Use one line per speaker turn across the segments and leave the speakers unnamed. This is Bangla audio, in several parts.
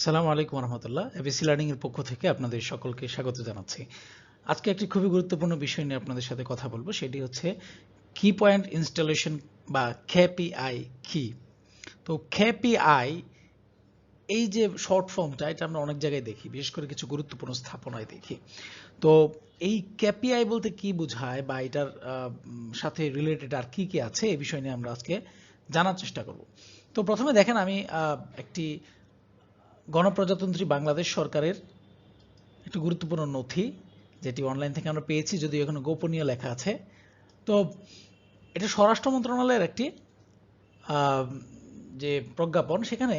সালাম আলাইকুম রহমতুল্লাহ এবিসি লার্নিং এর পক্ষ থেকে আপনাদের সকলকে স্বাগত জানাচ্ছি। আজকে একটি খুবই গুরুত্বপূর্ণ বিষয় নিয়ে আপনাদের সাথে কথা বলব, সেটি হচ্ছে কি পয়েন্ট ইনস্টলেশন বা খেপিআই কি? তো খেপিআই এই যে শর্ট ফর্মটা এটা আমরা অনেক জায়গায় দেখি, বিশেষ করে কিছু গুরুত্বপূর্ণ স্থাপনায় দেখি। তো এই ক্যাপিআই বলতে কি বোঝায় বা এটার সাথে রিলেটেড আর কি কি আছে এই বিষয় নিয়ে আমরা আজকে জানার চেষ্টা করব। তো প্রথমে দেখেন আমি একটি গণপ্রজাতন্ত্রী বাংলাদেশ সরকারের একটি গুরুত্বপূর্ণ নথি, যেটি অনলাইন থেকে আমরা পেয়েছি, যদিও এখানে গোপনীয় লেখা আছে। তো এটা স্বরাষ্ট্র মন্ত্রণালয়ের একটি যে প্রজ্ঞাপন, সেখানে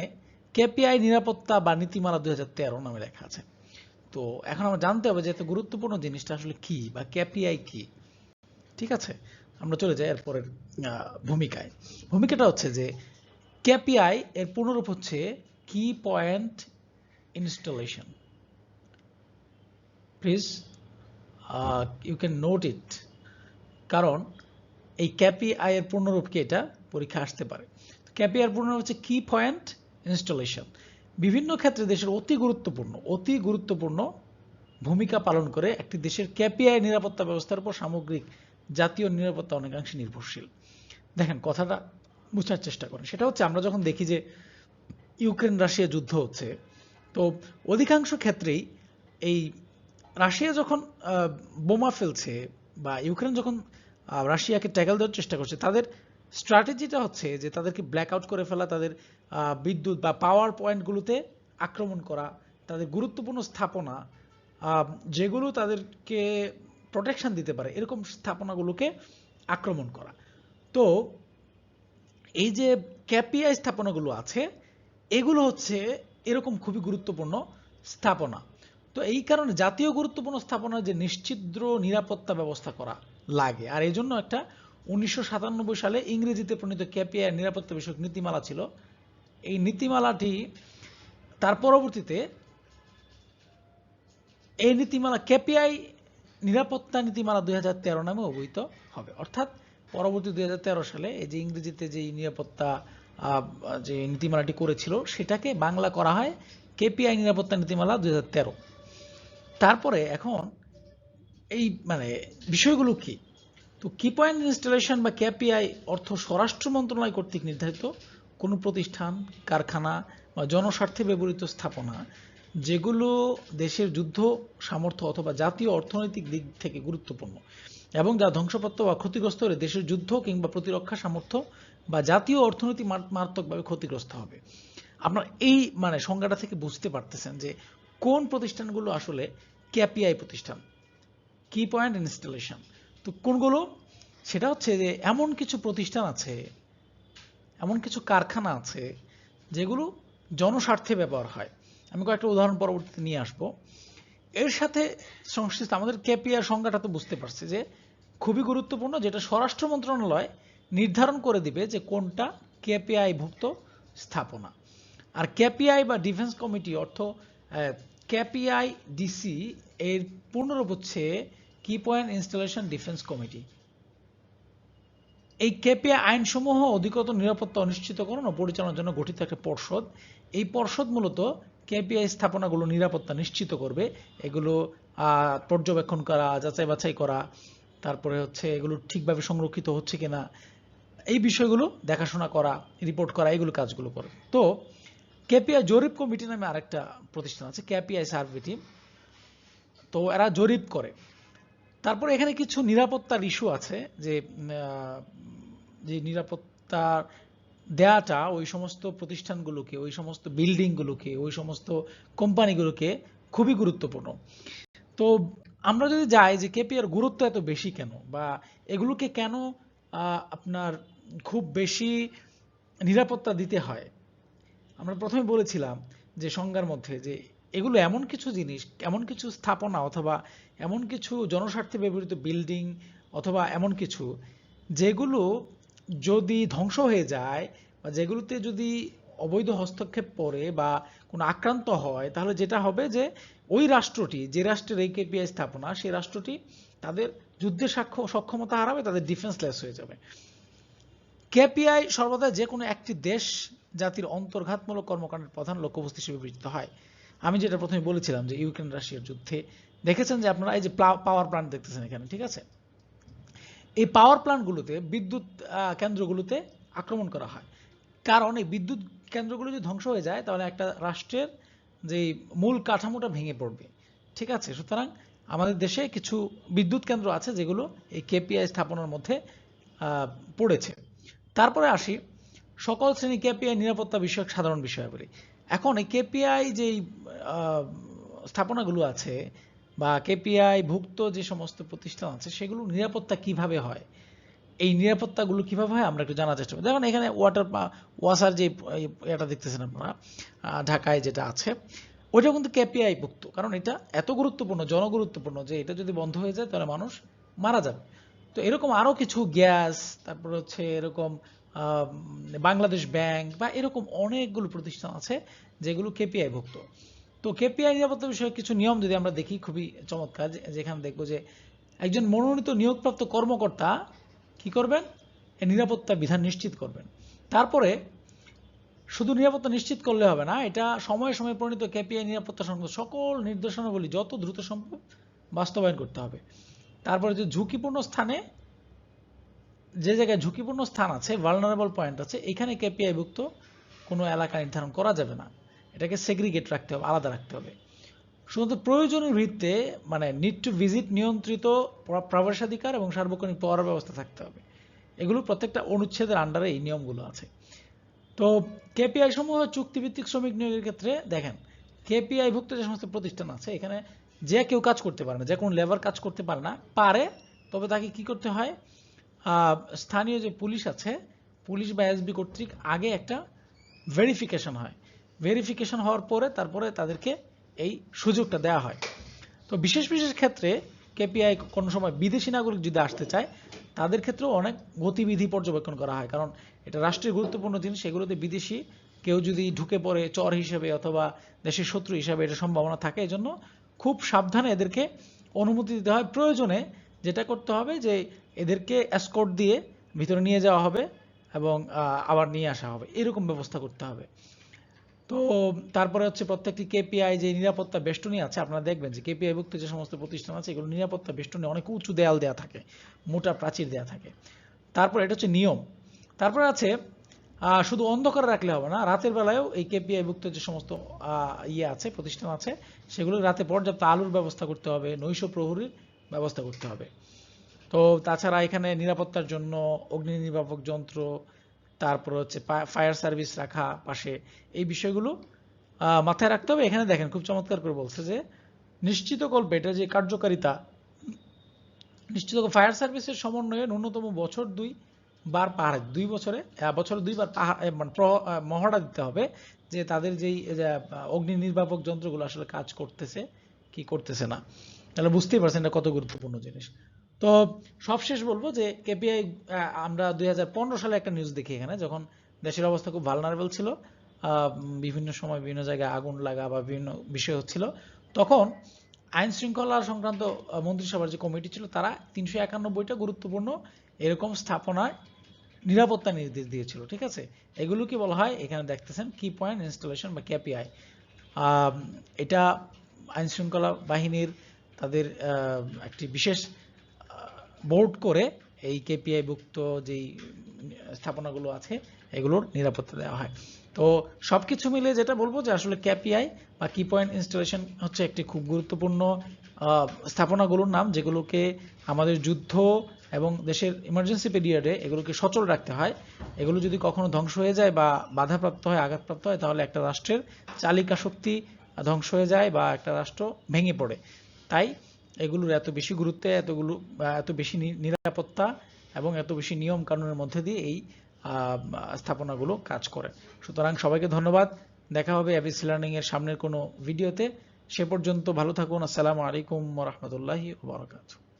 কেপিআই নিরাপত্তা বা নীতিমালা দু হাজার তেরো নামে লেখা আছে। তো এখন আমরা জানতে হবে যে এত গুরুত্বপূর্ণ জিনিসটা আসলে কি বা কেপিআই কি। ঠিক আছে? আমরা চলে যাই এরপরের ভূমিকায়। ভূমিকাটা হচ্ছে যে, কেপিআই এর পুনরূপ হচ্ছে কি point installation please you can note it কারণ এই ক্যাপিআই এর পূর্ণরূপ এটা পরীক্ষা আসতে পারে। ক্যাপিআই এর পূর্ণরূপ হচ্ছে কি পয়েন্ট ইনস্টলেশন বিভিন্ন ক্ষেত্রে দেশের অতি গুরুত্বপূর্ণ অতি গুরুত্বপূর্ণ ভূমিকা পালন করে একটি দেশের ক্যাপিআই নিরাপত্তা ব্যবস্থার উপর সামগ্রিক জাতীয় নিরাপত্তা অনেকাংশে নির্ভরশীল। দেখেন, কথাটা বোঝার চেষ্টা করেন। সেটা হচ্ছে আমরা যখন দেখি যে ইউক্রেন রাশিয়া যুদ্ধ হচ্ছে। তো অধিকাংশ ক্ষেত্রেই এই রাশিয়া যখন বোমা ফেলছে বা ইউক্রেন যখন রাশিয়াকে ট্যাকল দেওয়ার চেষ্টা করছে, তাদের স্ট্র্যাটেজিটা হচ্ছে যে তাদেরকে ব্ল্যাক আউট করে ফেলা, তাদের বিদ্যুৎ বা পাওয়ার পয়েন্টগুলোতে আক্রমণ করা, তাদের গুরুত্বপূর্ণ স্থাপনা যেগুলো তাদেরকে প্রোটেকশন দিতে পারে, এরকম স্থাপনাগুলোকে আক্রমণ করা। তো এই যে ক্যাপিআই স্থাপনাগুলো আছে এগুলো হচ্ছে এরকম খুবই গুরুত্বপূর্ণ স্থাপনা। তো এই কারণে জাতীয় গুরুত্বপূর্ণ স্থাপনার যে নিশ্চিদ্র নিরাপত্তা ব্যবস্থা করা লাগে। আর এই জন্য একটা উনিশশো সালে ইংরেজিতে প্রণীত ক্যাপিআই নিরাপত্তা বিষয়ক নীতিমালা ছিল। এই নীতিমালাটি তার পরবর্তীতে এই নীতিমালা কেপিআই নিরাপত্তা নীতিমালা দুই হাজার তেরো নামে অবহিত হবে। অর্থাৎ পরবর্তী দুই হাজার তেরো সালে এই যে ইংরেজিতে যে নিরাপত্তা যে নীতিমালাটি করেছিল, সেটাকে বাংলা করা হয় কেপিআই নিরাপত্তা নীতিমালা দুই তারপরে এখন এই মানে বিষয়গুলো কি? তো কি পয়েন্ট ইনস্টলেশন বা কেপিআই অর্থ স্বরাষ্ট্র মন্ত্রণালয় কর্তৃক নির্ধারিত? কোনো প্রতিষ্ঠান, কারখানা বা জনস্বার্থে ব্যবহৃত স্থাপনা, যেগুলো দেশের যুদ্ধ, সামর্থ্য অথবা জাতীয় অর্থনৈতিক দিক থেকে গুরুত্বপূর্ণ এবং যা ধ্বংসপ্রাপ্ত বা ক্ষতিগ্রস্ত হলে দেশের যুদ্ধ কিংবা প্রতিরক্ষা সামর্থ্য বা জাতীয় অর্থনীতি মার- মারাত্মকভাবে ক্ষতিগ্রস্ত হবে। আপনার এই মানে সংজ্ঞাটা থেকে বুঝতে পারতেছেন যে কোন প্রতিষ্ঠানগুলো আসলে ক্যাপিআই প্রতিষ্ঠান, কি পয়েন্ট ইনস্টলেশন, তো কোনগুলো? সেটা হচ্ছে যে এমন কিছু প্রতিষ্ঠান আছে, এমন কিছু কারখানা আছে যেগুলো জনস্বার্থে ব্যবহার হয়। আমি কয়েকটা উদাহরণ পরবর্তীতে নিয়ে আসব। এর সাথে সংশ্লিষ্ট আমাদের কেপিআর সংজ্ঞাটা তো বুঝতে পারছে যে খুবই গুরুত্বপূর্ণ, যেটা স্বরাষ্ট্র মন্ত্রণালয় নির্ধারণ করে দিবে যে কোনটা কেপিআই ভুক্ত স্থাপনা। আর কেপিআই বা ডিফেন্স কমিটি অর্থ কেপিআই ডিসি এর পূর্ণরূপ হচ্ছে key point installation defence committee? এই কেপিআই আইনসমূহ অধিকতর নিরাপত্তা অনিশ্চিতকরণ ও পরিচালনার জন্য গঠিত একটা পর্ষদ। এই পর্ষদ মূলত কেপিআই স্থাপনাগুলো নিরাপত্তা নিশ্চিত করবে। এগুলো পর্যবেক্ষণ করা যাচাই বাছাই করা, তারপরে হচ্ছে এগুলো ঠিকভাবে সংরক্ষিত হচ্ছে কিনা এই বিষয়গুলো দেখাশোনা করা রিপোর্ট করা এগুলো কাজগুলো করে। তো কেপিআই জরিপ কমিটি নামে আরেকটা প্রতিষ্ঠান আছে কেপিআই সার্ভে টিম। তো এরা জরিপ করে। তারপরে এখানে কিছু নিরাপত্তার ইস্যু আছে যে যে নিরাপত্তা দেয়াটা ওই সমস্ত প্রতিষ্ঠানগুলোকে, ওই সমস্ত বিল্ডিংগুলোকে, ওই সমস্ত কোম্পানিগুলোকে খুবই গুরুত্বপূর্ণ। তো আমরা যদি যাই যে কেপিআর গুরুত্ব এত বেশি কেন? বা এগুলোকে কেন আপনার খুব বেশি নিরাপত্তা দিতে হয়। আমরা প্রথমে বলেছিলাম যে সংজ্ঞার মধ্যে যে এগুলো এমন কিছু জিনিস, এমন কিছু স্থাপনা অথবা এমন কিছু জনস্বার্থে ব্যবহৃত বিল্ডিং অথবা এমন কিছু যেগুলো যদি ধ্বংস হয়ে যায় বা যেগুলোতে যদি অবৈধ হস্তক্ষেপ পড়ে বা কোনো আক্রান্ত হয়, তাহলে যেটা হবে যে ওই রাষ্ট্রটি, যে রাষ্ট্রের এই কেপিআই স্থাপনা, সেই রাষ্ট্রটি তাদের যুদ্ধের সাক্ষ্য, সক্ষমতা হারাবে, তাদের ডিফেন্স লেস হয়ে যাবে। কেপিআই সর্বদা যে কোনো একটি দেশ জাতির অন্তর্ঘাতমূলক কর্মকাণ্ডের প্রধান লক্ষ্যবস্তু হিসেবে বিবেচিত হয়। আমি যেটা প্রথমে বলেছিলাম যে ইউক্রেন রাশিয়ার যুদ্ধে দেখেছেন যে আপনারা এই যে পাওয়ার প্ল্যান্ট দেখতেছেন এখানে, ঠিক আছে? এই পাওয়ার প্ল্যান্টগুলোতে বিদ্যুৎ কেন্দ্রগুলোতে আক্রমণ করা হয়। কারণ এই বিদ্যুৎ কেন্দ্রগুলো যদি ধ্বংস হয়ে যায়, তাহলে একটা রাষ্ট্রের যে মূল কাঠামোটা ভেঙে পড়বে। ঠিক আছে? সুতরাং আমাদের দেশে কিছু বিদ্যুৎ কেন্দ্র আছে যেগুলো এই কেপিআই স্থাপনার মধ্যে পড়েছে। তারপরে আসি সকল শ্রেণি কেপিআই নিরাপত্তা বিষয়ক সাধারণ বিষয়াবলী। এখন এই কেপিআই যেই স্থাপনাগুলো আছে বা কেপিআই ভুক্ত যে সমস্ত প্রতিষ্ঠান আছে, সেগুলো নিরাপত্তা কীভাবে হয়? এই নিরাপত্তাগুলো কীভাবে হয় আমরা একটু জানার চেষ্টা করি। দেখুন, এখানে ওয়াটার ওয়াসার যে এটা দেখতেছেন আপনারা ঢাকায় যেটা আছে, ওইটা কিন্তু কেপিআই ভুক্ত। কারণ এটা এত গুরুত্বপূর্ণ, জনগুরুত্বপূর্ণ যে এটা যদি বন্ধ হয়ে যায় তাহলে মানুষ মারা যাবে। তো এরকম আরও কিছু গ্যাস, তারপর হচ্ছে এরকম বাংলাদেশ ব্যাংক বা এরকম অনেকগুলো প্রতিষ্ঠান আছে যেগুলো কেপিআই ভুক্ত। তো কেপিআই নিরাপত্তা বিষয়ে কিছু নিয়ম যদি আমরা দেখি, খুবই চমৎকার যেখানে দেখব যে একজন মনোনীত নিয়োগপ্রাপ্ত কর্মকর্তা কি করবেন? নিরাপত্তা বিধান নিশ্চিত করবেন। তারপরে শুধু নিরাপত্তা নিশ্চিত করলে হবে না, এটা সময়ে সময়ে প্রণীত কেপিআই নিরাপত্তা সংক্রান্ত সকল নির্দেশনাবলী যত দ্রুত সম্ভব বাস্তবায়ন করতে হবে। তারপরে যে ঝুঁকিপূর্ণ স্থানে, যে জায়গায় ঝুঁকিপূর্ণ স্থান আছে ভালনারেবল পয়েন্ট আছে, এখানে কেপিআই ভুক্ত কোনো এলাকা নির্ধারণ করা যাবে না। এটাকে সেগ্রিগেট রাখতে হবে, আলাদা রাখতে হবে। শুধুমাত্র প্রয়োজনীয় ভিত্তিতে মানে নিড টু ভিজিট নিয়ন্ত্রিত প্রবেশাধিকার এবং সার্বক্ষণিক পাওয়ার ব্যবস্থা থাকতে হবে। এগুলো প্রত্যেকটা অনুচ্ছেদের আন্ডারে এই নিয়মগুলো আছে। তো কেপিআই সমূহ চুক্তিভিত্তিক শ্রমিক নিয়োগের ক্ষেত্রে, দেখেন কেপিআই ভুক্ত যে সমস্ত প্রতিষ্ঠান আছে, এখানে যে কেউ কাজ করতে পারে না, যে কোনো লেবার কাজ করতে পারে না, পারে, তবে তাকে কি করতে হয়? স্থানীয় যে পুলিশ আছে, পুলিশ বা এসবি কর্তৃক আগে একটা ভেরিফিকেশন হয়। ভেরিফিকেশন হওয়ার পরে তারপরে তাদেরকে এই সুযোগটা দেওয়া হয়। তো বিশেষ বিশেষ ক্ষেত্রে কেপিআই কোনো সময় বিদেশি নাগরিক যদি আসতে চায়, তাদের ক্ষেত্রেও অনেক গতিবিধি পর্যবেক্ষণ করা হয়। কারণ এটা রাষ্ট্রের গুরুত্বপূর্ণ জিনিস সেগুলোতে বিদেশি কেউ যদি ঢুকে পড়ে চর হিসেবে অথবা দেশের শত্রু হিসেবে এটা সম্ভাবনা থাকে, এজন্য খুব সাবধানে এদেরকে অনুমতি দিতে হয়। প্রয়োজনে যেটা করতে হবে যে এদেরকে এসকর্ট দিয়ে ভিতরে নিয়ে যাওয়া হবে এবং আবার নিয়ে আসা হবে। এরকম ব্যবস্থা করতে হবে। তো তারপরে হচ্ছে প্রত্যেকটি কেপিআই যে নিরাপত্তা বেষ্টনী আছে, আপনারা দেখবেন যে কেপিআই ভুক্ত যে সমস্ত প্রতিষ্ঠান আছে, এগুলো নিরাপত্তা বেষ্টনী অনেক উঁচু দেয়াল দেওয়া থাকে, মোটা প্রাচীর দেওয়া থাকে। তারপর এটা হচ্ছে নিয়ম। তারপরে আছে শুধু অন্ধকারে রাখলে হবে না, রাতের বেলায়ও এই কেপিআই ভুক্ত যে সমস্ত ইয়ে আছে, প্রতিষ্ঠান আছে, সেগুলো রাতে পর্যাপ্ত আলোর ব্যবস্থা করতে হবে, নৈশ প্রহরীর ব্যবস্থা করতে হবে। তো তাছাড়া এখানে নিরাপত্তার জন্য অগ্নি নির্বাপক যন্ত্র, তারপর হচ্ছে ফায়ার সার্ভিস রাখা পাশে, এই বিষয়গুলো মাথায় রাখতে হবে। এখানে দেখেন খুব চমৎকার করে বলছে যে, নিশ্চিত কল্পে এটা যে কার্যকারিতা, নিশ্চিত ফায়ার সার্ভিসের সমন্বয়ে ন্যূনতম বছর দুই বার পাহাড়, দুই বছরে বছরে দুইবার পাহাড় মানে মহড়া দিতে হবে যে তাদের যেই অগ্নি নির্বাপক যন্ত্রগুলো আসলে কাজ করতেছে, কি করতেছে না। তাহলে বুঝতেই পারছেন এটা কত গুরুত্বপূর্ণ জিনিস। তো সবশেষ বলব যে কেপিআই আমরা দুই হাজার পনেরো সালে একটা নিউজ দেখি এখানে, যখন দেশের অবস্থা খুব ভালনারেবল ছিল বিভিন্ন সময় বিভিন্ন জায়গায় আগুন লাগা বা বিভিন্ন বিষয় হচ্ছিল, তখন আইন শৃঙ্খলা সংক্রান্ত মন্ত্রিসভার যে কমিটি ছিল, তারা তিনশো একানব্বইটা গুরুত্বপূর্ণ এরকম স্থাপনায় নিরাপত্তা নির্দেশ দিয়েছিল, ঠিক আছে? এগুলো কি বলা হয়, এখানে দেখতেছেন কি পয়েন্ট ইনস্টলেশন বা কেপিআই এটা আইন শৃঙ্খলা বাহিনীর তাদের একটি বিশেষ বোর্ড করে এই কেপিআই ভুক্ত যেই স্থাপনাগুলো আছে, এগুলোর নিরাপত্তা দেওয়া হয়। তো সবকিছু মিলে যেটা বলব যে আসলে কেপিআই বা কি পয়েন্ট ইনস্টলেশন হচ্ছে একটি খুব গুরুত্বপূর্ণ স্থাপনাগুলোর নাম, যেগুলোকে আমাদের যুদ্ধ এবং দেশের ইমার্জেন্সি পিরিয়ডে এগুলোকে সচল রাখতে হয়। এগুলো যদি কখনো ধ্বংস হয়ে যায় বা বাধাপ্রাপ্ত হয়, আঘাতপ্রাপ্ত হয়, তাহলে একটা রাষ্ট্রের চালিকা শক্তি ধ্বংস হয়ে যায় বা একটা রাষ্ট্র ভেঙে পড়ে। তাই এগুলোর এত বেশি গুরুত্ব, এতগুলো এত বেশি নিরাপত্তা এবং এত বেশি নিয়ম কানুনের মধ্যে দিয়ে এই স্থাপনাগুলো কাজ করে। সুতরাং সবাইকে ধন্যবাদ। দেখা হবে অ্যাবিস লার্নিং এর সামনের কোনো ভিডিওতে। সে পর্যন্ত ভালো থাকুন। আসসালামু আলাইকুম রহমতুল্লাহি বারাকাতুহু।